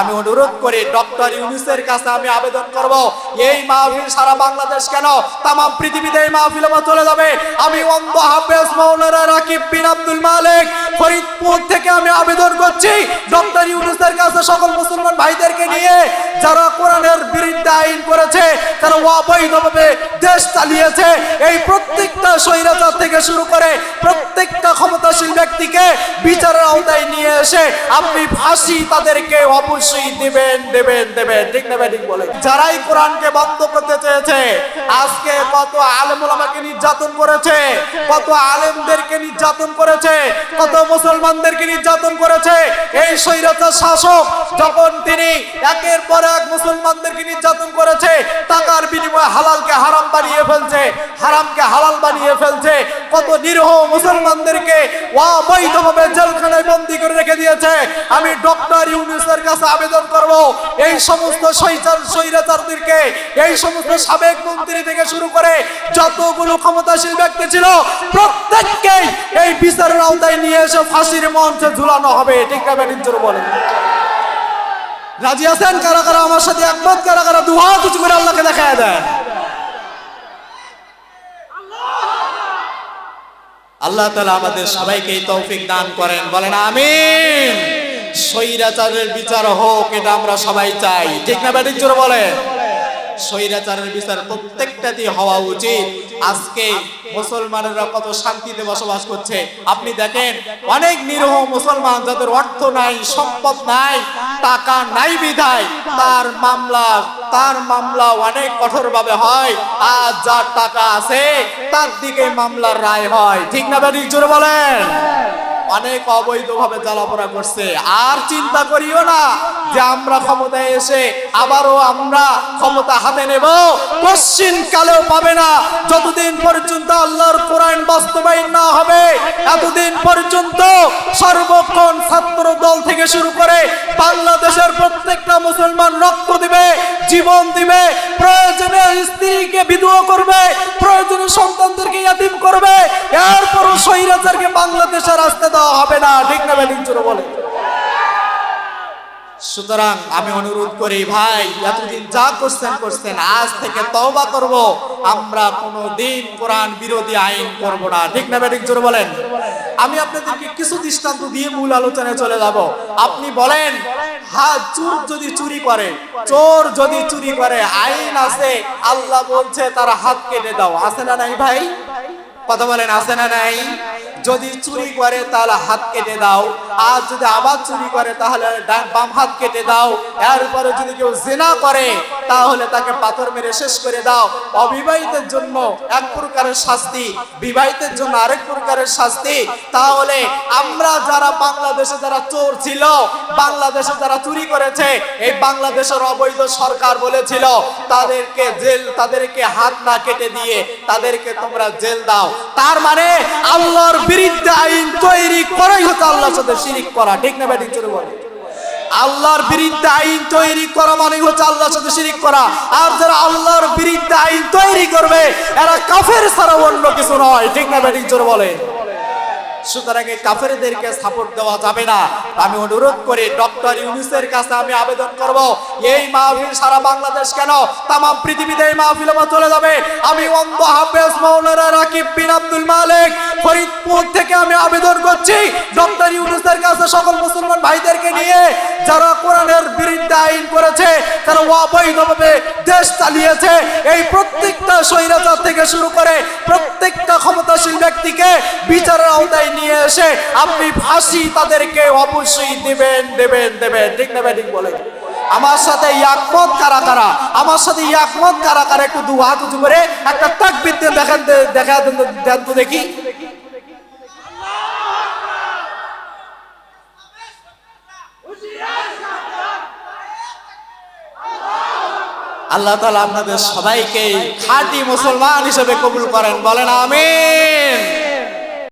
আমি অনুরোধ করি, ডক্টর ইউনুসের কাছে আমি আবেদন করব, এই মাহফিল সারা বাংলাদেশ কেন? তাম পৃথিবীতে এই মাহফিল আমার চলে যাবে। আমি অন্ধ হাফেজ মৌলানা রাকিব বিন আব্দুল মালিক ফরিদপুর থেকে আমি আবেদন করছি, ডক্টর ইউনুসের কাছে সকল মুসলমান ভাইদেরকে নিয়ে যারা কোরআনের বিরুদ্ধে আইন করেছে যারা অবৈধভাবে দেশ চালিয়েছে। এই প্রত্যেকটা স্বৈরাচার থেকে শুরু করে প্রত্যেকটা ক্ষমতাশীল ব্যক্তিকে বিচারের আওতায় নিয়ে এসে আপনি ফাঁসি তাদেরকে অবশ্যই দেবেন দেবেন দেবেন। ঠিক না ঠিক বলে যারাই কোরআনকে বন্ধ করতে চেয়েছে, আজকে কত আলেমুল আমাকে নির্যাতন করেছে, কত আলেমদেরকে নির্যাতন করেছে, কত মুসলমানদেরকে নির্যাতন করেছে, এই স্বৈরাচার শাসক যখন তিনি একের পর এক মুসলমানদেরকে নির্যাতন করেছে টাকার বিনিময়ে হালালকে হারাম বানিয়ে ফেলছে, হারামকে হালাল বানিয়ে ফেলছে। কত নিরহ মুসলমানদেরকে অবৈধভাবে জেলখানায় বন্দি করে রেখে দিয়েছে। আমি ডক্টর ইউনুসের কাছে আবেদন করব, এই সমস্ত স্বৈরাচার স্বৈরাচারদেরকে, এই সমস্ত সাবেক মন্ত্রী থেকে শুরু করে যতগুলো ক্ষমতাশীল ব্যক্তি ছিল, প্রত্যেককেই এই বিচারের আওতায় নিয়ে এসে ফাঁসির মঞ্চে ঝুলানো হবে। ঠিক না বলেন। রাজি আছেন? কারা কারা আমার সাথে একমত? কারা কারা দুহাত উঁচু করে আল্লাহকে দেখায় দেন? আল্লাহ তালা আমাদের সবাইকে তৌফিক দান করেন। বলেন আমি স্বৈরাচারের বিচার হোক, এটা আমরা সবাই চাই। ঠিক না ব্যাটিং জোরে বলেন? স্বৈরাচারের বিচার প্রত্যেকটাতেই হওয়া উচিত। আজকে মুসলমানেরা কত শান্তিতে বসবাস করছে। আপনি দেখেন, অনেক নিরহ মুসলমান যাদের অর্থ নাই, সম্পদ নাই, টাকা নাই বিধায়, তার মামলা তার মামলা অনেক কঠোরভাবে হয়। আর যার টাকা আছে, তার দিকে মামলার রায় হয়। ঠিক না ব্যাটিক জোরে বলেন। অনেক অবৈধভাবে জ্বালাপোড়া করছে। আর চিন্তা করিও না যে আমরা ক্ষমতায় এসে আবারও আমরা ক্ষমতা হাতে নেব। পশ্চিম কালেও পাবে না। যতদিন পর্যন্ত আল্লাহর কোরআন বাস্তবায়ন না হবে, এতদিন পর্যন্ত সর্বক্ষণ ছাত্র দল থেকে শুরু করে বাংলাদেশের প্রত্যেকটা মুসলমান রক্ত দিবে, জীবন দিবে, প্রয়োজনে স্ত্রীকে বিধবা করবে, প্রয়োজনে সন্তানদেরকে ইয়াতিম করবে। এরপরও স্বৈরাচারকে বাংলাদেশের রাস্তা দেওয়া হবে না। ঠিক না ব্যাটিং চুরো বলে? সুতরাং আমি অনুরোধ করি, ভাই, এতদিন যা করছেন করছেন, আজ থেকে তওবা করব। আমরা কোনো দিন কোরআন বিরোধী আইন করব না। ঠিক না ব্যাটিং জোরে বলেন আমি আপনাদেরকে কিছু দৃষ্টান্ত দিয়ে মূল আলোচনায় চলে যাব। আপনি বলেন হ্যাঁ চোর যদি চুরি করে, চোর যদি চুরি করে, আইন আছে, আল্লাহ বলছে তার হাত কেটে দাও। আছে না নাই ভাই? কথা বলেন, আছে না নাই? যদি চুরি করে, তাহলে হাত কেটে দাও। আর যদি আবার চুরি করে, তাহলে বাম হাত কেটে দাও। এরপরে যদি কেউ জেনা করে তাহলে তাকে পাথর মেরে শেষ করে দাও। অবিবাহিতের জন্য এক প্রকারের শাস্তি, বিবাহিতের জন্য আরেক প্রকারের শাস্তি। তাহলে আমরা যারা বাংলাদেশে যারা চোর ছিল, বাংলাদেশে যারা চুরি করেছে, এই বাংলাদেশের অবৈধ সরকার বলেছিল, তাদেরকে জেল, তাদেরকে হাত না কেটে দিয়ে তাদেরকে তোমরা জেল দাও। তার মানে আল্লাহর বিরুদ্ধে আইন তৈরি করাই হতো আল্লাহর সাথে শিরিক করা। ঠিক না ব্যাটিং চলে বলে? আল্লাহর বিরুদ্ধে আইন তৈরি করা মানে হচ্ছে আল্লাহর সাথে শিরিক করা। আর যারা আল্লাহর বিরুদ্ধে আইন তৈরি করবে, এরা কাফের ছাড়া অন্য কিছু নয়। ঠিক না ব্যাটিং চোর বলে সুতরাং এই কাফেরদেরকে সাপোর্ট দেওয়া যাবে না। আমি অনুরোধ করি, ডক্টর ইউনুসের কাছে আমি আবেদন করব, এই মাহফিল সারা বাংলাদেশ কেন? তাম পৃথিবীতে এই মাহফিল আমার চলে যাবে। আমি অন্ধ হাফেজ মৌলানা রাকিব বিন আব্দুল মালিক ফরিদপুর থেকে আমি আবেদন করছি, ডক্টর ইউনুসের কাছে সকল মুসলমান ভাইদেরকে নিয়ে যারা কোরআনের বিরুদ্ধে আইন করেছে যারা অবৈধভাবে দেশ চালিয়েছে। এই স্বৈরাচার থেকে শুরু করে প্রত্যেকটা ক্ষমতাশীল ব্যক্তিকে বিচারের আওতায় নিয়ে এসে আপনি ফাঁসি তাদেরকে অবশ্যই দেবেন দেবেন দেবেন। ঠিক না ঠিক বলে? আমার সাথে ইয়াকমত কারা কারা? আমার সাথে ইয়াকমত কারা কারা? একটু দু হাত উঁচু করে একটা তাকবির দিয়ে দেখান দেখা দেন তো দেখি। আল্লাহ তালা আপনাদের সবাইকে খাঁটি মুসলমান হিসেবে কবুল করেন। বলেন আমিন।